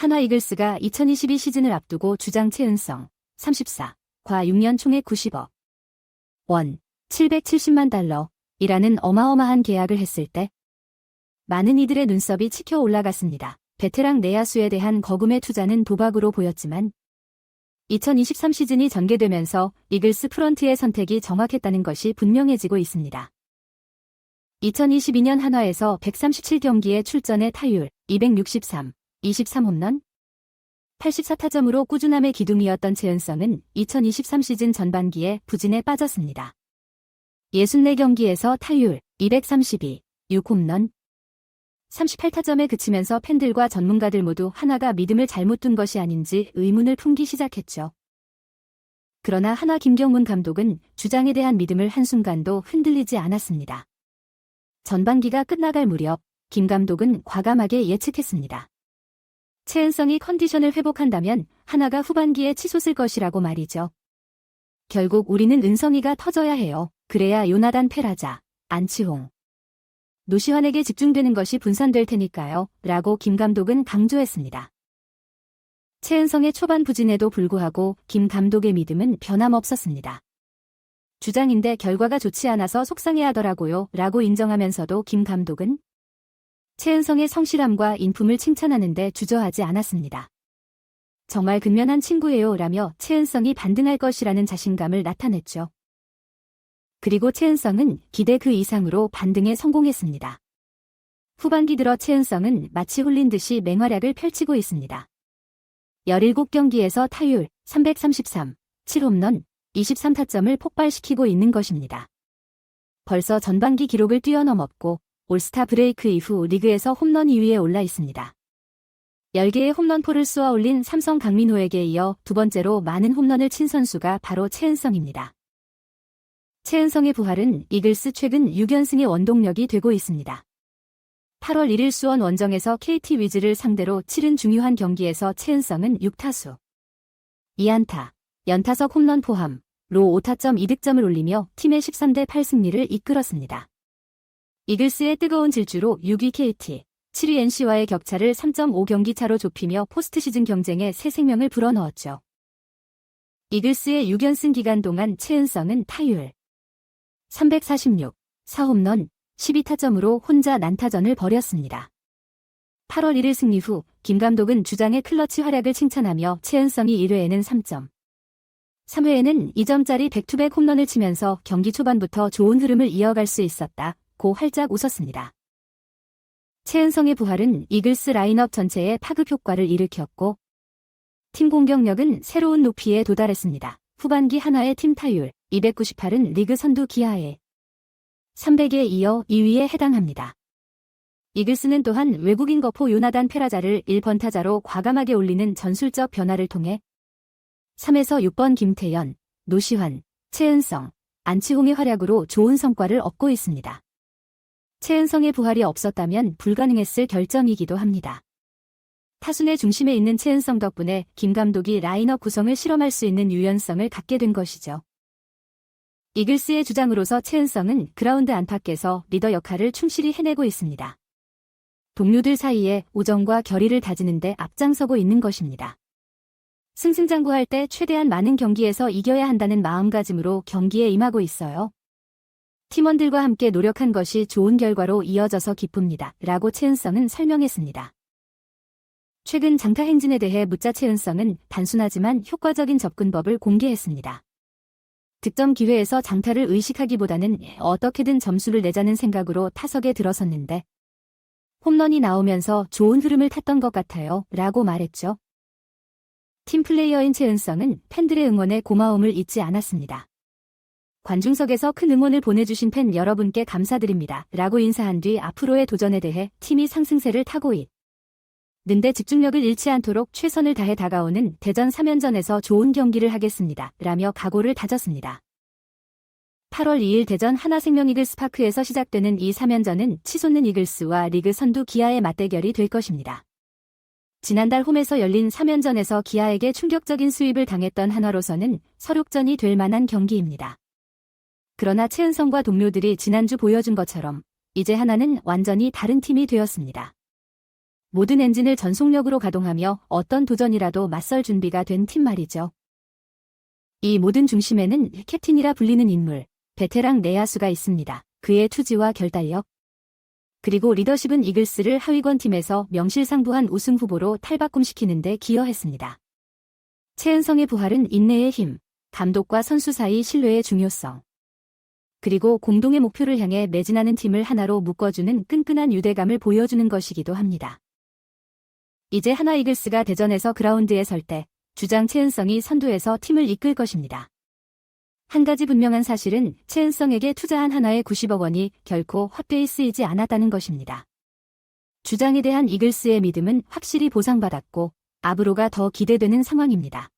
한화 이글스가 2022 시즌을 앞두고 주장 최은성 34, 과 6년 총액 90억 원, 770만 달러이라는 어마어마한 계약을 했을 때 많은 이들의 눈썹이 치켜 올라갔습니다. 베테랑 내야수에 대한 거금의 투자는 도박으로 보였지만 2023 시즌이 전개되면서 이글스 프런트의 선택이 정확했다는 것이 분명해지고 있습니다. 2022년 한화에서 137경기에 출전해 타율 263, 23홈런, 84타점으로 꾸준함의 기둥이었던 최은성은 2023 시즌 전반기에 부진에 빠졌습니다. 64경기에서 타율 232, 6홈런, 38타점에 그치면서 팬들과 전문가들 모두 하나가 믿음을 잘못 둔 것이 아닌지 의문을 품기 시작했죠. 그러나 하나 김경문 감독은 주장에 대한 믿음을 한순간도 흔들리지 않았습니다. 전반기가 끝나갈 무렵 김 감독은 과감하게 예측했습니다. 최은성이 컨디션을 회복한다면 하나가 후반기에 치솟을 것이라고 말이죠. 결국 우리는 은성이가 터져야 해요. 그래야 요나단 페라자, 안치홍, 노시환에게 집중되는 것이 분산될 테니까요. 라고 김 감독은 강조했습니다. 최은성의 초반 부진에도 불구하고 김 감독의 믿음은 변함없었습니다. 주장인데 결과가 좋지 않아서 속상해하더라고요. 라고 인정하면서도 김 감독은 최은성의 성실함과 인품을 칭찬하는데 주저하지 않았습니다. 정말 근면한 친구예요. 라며 최은성이 반등할 것이라는 자신감을 나타냈죠. 그리고 최은성은 기대 그 이상으로 반등에 성공했습니다. 후반기 들어 최은성은 마치 홀린 듯이 맹활약을 펼치고 있습니다. 17경기에서 타율 333, 7홈런, 23타점을 폭발시키고 있는 것입니다. 벌써 전반기 기록을 뛰어넘었고 올스타 브레이크 이후 리그에서 홈런 2위에 올라 있습니다. 10개의 홈런포를 쏘아 올린 삼성 강민호에게 이어 두 번째로 많은 홈런을 친 선수가 바로 최은성입니다. 최은성의 부활은 이글스 최근 6연승의 원동력이 되고 있습니다. 8월 1일 수원 원정에서 KT 위즈를 상대로 치른 중요한 경기에서 최은성은 6타수 2안타, 연타석 홈런 포함, 로 5타점 2득점을 올리며 팀의 13대 8 승리를 이끌었습니다. 이글스의 뜨거운 질주로 6위 KT, 7위 NC와의 격차를 3.5경기 차로 좁히며 포스트 시즌 경쟁에 새 생명을 불어넣었죠. 이글스의 6연승 기간 동안 최은성은 타율 346, 4홈런, 12타점으로 혼자 난타전을 벌였습니다. 8월 1일 승리 후 김 감독은 주장의 클러치 활약을 칭찬하며 최은성이 1회에는 3점, 3회에는 2점짜리 백투백 홈런을 치면서 경기 초반부터 좋은 흐름을 이어갈 수 있었다. 고 활짝 웃었습니다. 최은성의 부활은 이글스 라인업 전체에 파급 효과를 일으켰고 팀 공격력은 새로운 높이에 도달했습니다. 후반기 한화의 팀 타율 298은 리그 선두 기아에 300에 이어 2위에 해당합니다. 이글스는 또한 외국인 거포 요나단 페라자를 1번 타자로 과감하게 올리는 전술적 변화를 통해 3에서 6번 김태연, 노시환, 최은성, 안치홍의 활약으로 좋은 성과를 얻고 있습니다. 최은성의 부활이 없었다면 불가능했을 결정이기도 합니다. 타순의 중심에 있는 최은성 덕분에 김 감독이 라인업 구성을 실험할 수 있는 유연성을 갖게 된 것이죠. 이글스의 주장으로서 최은성은 그라운드 안팎에서 리더 역할을 충실히 해내고 있습니다. 동료들 사이에 우정과 결의를 다지는데 앞장서고 있는 것입니다. 승승장구할 때 최대한 많은 경기에서 이겨야 한다는 마음가짐으로 경기에 임하고 있어요. 팀원들과 함께 노력한 것이 좋은 결과로 이어져서 기쁩니다. 라고 최은성은 설명했습니다. 최근 장타 행진에 대해 묻자 최은성은 단순하지만 효과적인 접근법을 공개했습니다. 득점 기회에서 장타를 의식하기보다는 어떻게든 점수를 내자는 생각으로 타석에 들어섰는데 홈런이 나오면서 좋은 흐름을 탔던 것 같아요. 라고 말했죠. 팀 플레이어인 최은성은 팬들의 응원에 고마움을 잊지 않았습니다. 관중석에서 큰 응원을 보내주신 팬 여러분께 감사드립니다. 라고 인사한 뒤 앞으로의 도전에 대해 팀이 상승세를 타고 있는데 집중력을 잃지 않도록 최선을 다해 다가오는 대전 3연전에서 좋은 경기를 하겠습니다. 라며 각오를 다졌습니다. 8월 2일 대전 하나생명 이글스 파크에서 시작되는 이 3연전은 치솟는 이글스와 리그 선두 기아의 맞대결이 될 것입니다. 지난달 홈에서 열린 3연전에서 기아에게 충격적인 수입을 당했던 한화로서는 서륙전이 될 만한 경기입니다. 그러나 최은성과 동료들이 지난주 보여준 것처럼 이제 하나는 완전히 다른 팀이 되었습니다. 모든 엔진을 전속력으로 가동하며 어떤 도전이라도 맞설 준비가 된 팀 말이죠. 이 모든 중심에는 캡틴이라 불리는 인물, 베테랑 내야수가 있습니다. 그의 투지와 결단력, 그리고 리더십은 이글스를 하위권 팀에서 명실상부한 우승 후보로 탈바꿈시키는 데 기여했습니다. 최은성의 부활은 인내의 힘, 감독과 선수 사이 신뢰의 중요성, 그리고 공동의 목표를 향해 매진하는 팀을 하나로 묶어주는 끈끈한 유대감을 보여주는 것이기도 합니다. 이제 하나 이글스가 대전에서 그라운드에 설 때 주장 최은성이 선두에서 팀을 이끌 것입니다. 한 가지 분명한 사실은 최은성에게 투자한 하나의 90억 원이 결코 헛되이 쓰이지 않았다는 것입니다. 주장에 대한 이글스의 믿음은 확실히 보상받았고 앞으로가 더 기대되는 상황입니다.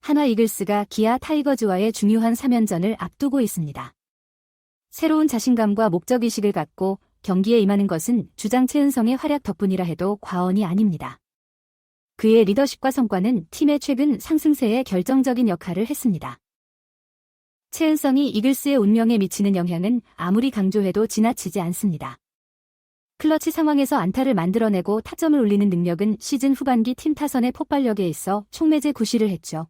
하나 이글스가 기아 타이거즈와의 중요한 3연전을 앞두고 있습니다. 새로운 자신감과 목적의식을 갖고 경기에 임하는 것은 주장 최은성의 활약 덕분이라 해도 과언이 아닙니다. 그의 리더십과 성과는 팀의 최근 상승세에 결정적인 역할을 했습니다. 최은성이 이글스의 운명에 미치는 영향은 아무리 강조해도 지나치지 않습니다. 클러치 상황에서 안타를 만들어내고 타점을 올리는 능력은 시즌 후반기 팀 타선의 폭발력에 있어 총매제 구시를 했죠.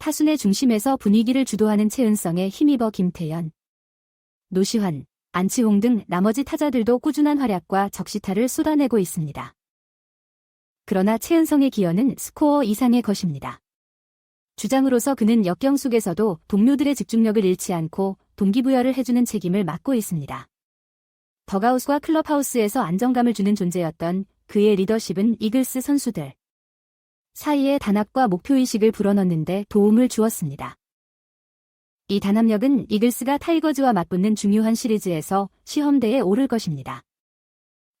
타순의 중심에서 분위기를 주도하는 최은성에 힘입어 김태현, 노시환, 안치홍 등 나머지 타자들도 꾸준한 활약과 적시타를 쏟아내고 있습니다. 그러나 최은성의 기여는 스코어 이상의 것입니다. 주장으로서 그는 역경 속에서도 동료들의 집중력을 잃지 않고 동기부여를 해주는 책임을 맡고 있습니다. 더가우스와 클럽하우스에서 안정감을 주는 존재였던 그의 리더십은 이글스 선수들 사이에 단합과 목표의식을 불어넣는데 도움을 주었습니다. 이 단합력은 이글스가 타이거즈와 맞붙는 중요한 시리즈에서 시험대에 오를 것입니다.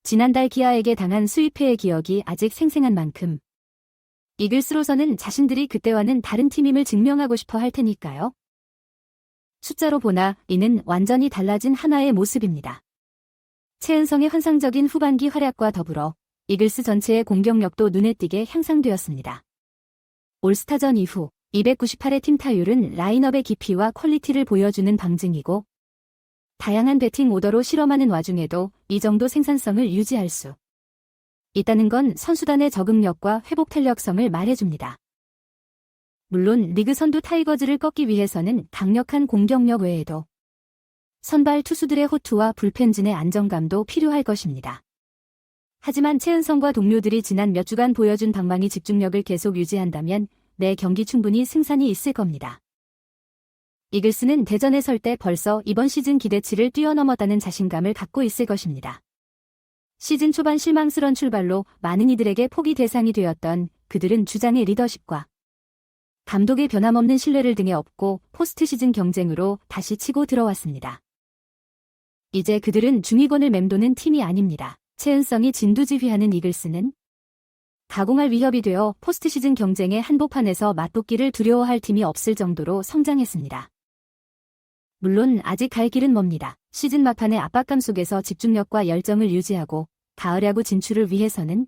지난달 기아에게 당한 수입회의 기억이 아직 생생한 만큼 이글스로서는 자신들이 그때와는 다른 팀임을 증명하고 싶어 할 테니까요. 숫자로 보나 이는 완전히 달라진 하나의 모습입니다. 최은성의 환상적인 후반기 활약과 더불어 이글스 전체의 공격력도 눈에 띄게 향상되었습니다. 올스타전 이후 298의 팀 타율은 라인업의 깊이와 퀄리티를 보여주는 방증이고 다양한 배팅 오더로 실험하는 와중에도 이 정도 생산성을 유지할 수 있다는 건 선수단의 적응력과 회복 탄력성을 말해줍니다. 물론 리그 선두 타이거즈를 꺾기 위해서는 강력한 공격력 외에도 선발 투수들의 호투와 불펜진의 안정감도 필요할 것입니다. 하지만 최은성과 동료들이 지난 몇 주간 보여준 방망이 집중력을 계속 유지한다면 내 경기 충분히 승산이 있을 겁니다. 이글스는 대전에 설 때 벌써 이번 시즌 기대치를 뛰어넘었다는 자신감을 갖고 있을 것입니다. 시즌 초반 실망스런 출발로 많은 이들에게 포기 대상이 되었던 그들은 주장의 리더십과 감독의 변함없는 신뢰를 등에 업고 포스트 시즌 경쟁으로 다시 치고 들어왔습니다. 이제 그들은 중위권을 맴도는 팀이 아닙니다. 최은성이 진두지휘하는 이글스는 가공할 위협이 되어 포스트 시즌 경쟁의 한복판에서 맞붙기를 두려워할 팀이 없을 정도로 성장했습니다. 물론 아직 갈 길은 멉니다. 시즌 막판의 압박감 속에서 집중력과 열정을 유지하고 가을 야구 진출을 위해서는